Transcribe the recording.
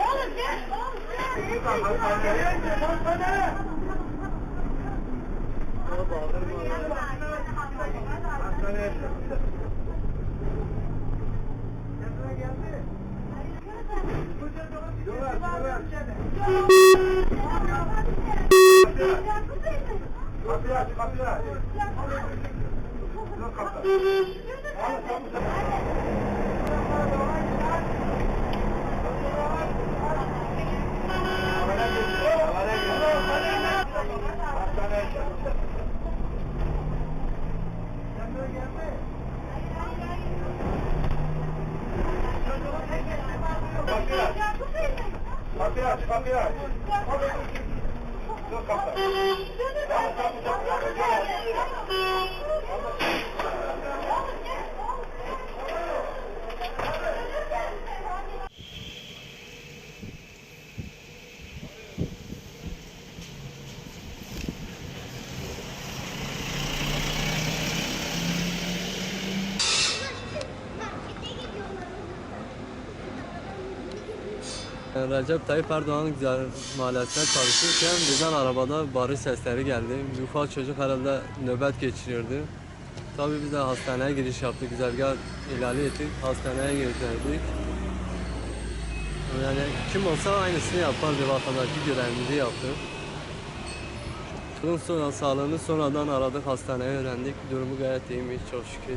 Oğlum gel, oğlum gel. Hastaneye geçin, hastaneye. Hastaneye geçin. Diyorlar, diyorlar. Kapıyı aç, kapıyı aç. Kapıyı aç. Kapıyı aç, kapıyı aç. Yok kaptan. Çabuk, çabuk, Recep Tayyip Erdoğan güzel mahallesinde çalışırken birden arabada barış sesleri geldi. Ufak çocuk herhalde nöbet geçiriyordu. Tabii biz de hastaneye giriş yaptık, güzergah ihlali ettik, hastaneye gönderdik. Yani kim olsa aynısını yapardı, vatandaşı görevimizi yaptık. Bunun sonra sağlığını sonradan aradık, hastaneye öğrendik. Durumu gayet iyiymiş çok şükür.